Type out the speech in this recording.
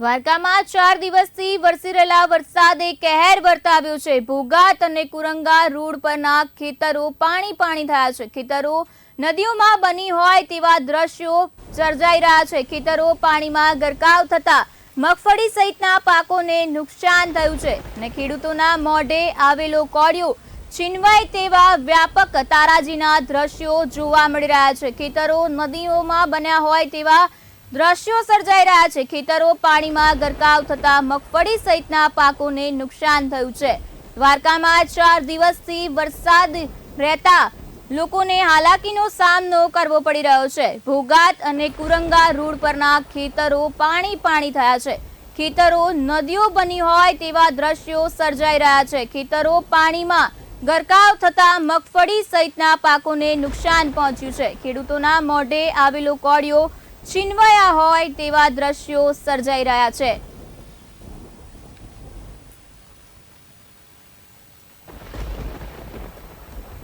દ્વારકામાં ચાર દિવસથી વરસી રહેલા વરસાદે કહેર વર્તાવ્યો છે. ભોગાત અને કુરંગા રોડ પરના ખેતરો પાણી પાણી થયા છે. ખેતરો નદીઓમાં બની હોય તેવા દ્રશ્યો સર્જાઈ રહ્યા છે. ખેતરો પાણીમાં ગરકાવ થતા મગફળી સહિતના પાકોને નુકસાન થયું છે અને ખેડૂતોના મોઢે આવેલો કોડિયો છીનવાય તેવા વ્યાપક તારાજીના દ્રશ્યો જોવા મળી રહ્યા છે. ખેતરો નદીઓમાં બન્યા હોય તેવા દ્રશ્યો સર્જાઈ રહ્યા છે. ખેતરો પાણીમાં ગરકાવ થતા મગફળી સહિતના પાકોને નુકસાન થયું છે. દ્વારકામાં ચાર દિવસથી વરસાદ રહેતા લોકોને હાલાકીનો સામનો કરવો પડી રહ્યો છે. ભોગાત અને કુરંગા રોડ પરના ખેતરો પાણી પાણી થયા છે. ખેતરો નદીઓ બની હોય તેવા દ્રશ્યો સર્જાઈ રહ્યા છે. ખેતરો પાણીમાં ગરકાવ થતા મગફળી સહિતના પાકોને નુકસાન પહોંચ્યું છે. ખેડૂતોના મોઢે આવેલો કોળિયો છીનવાયા હોય તેવા દ્રશ્યો સર્જાઈ રહ્યા છે.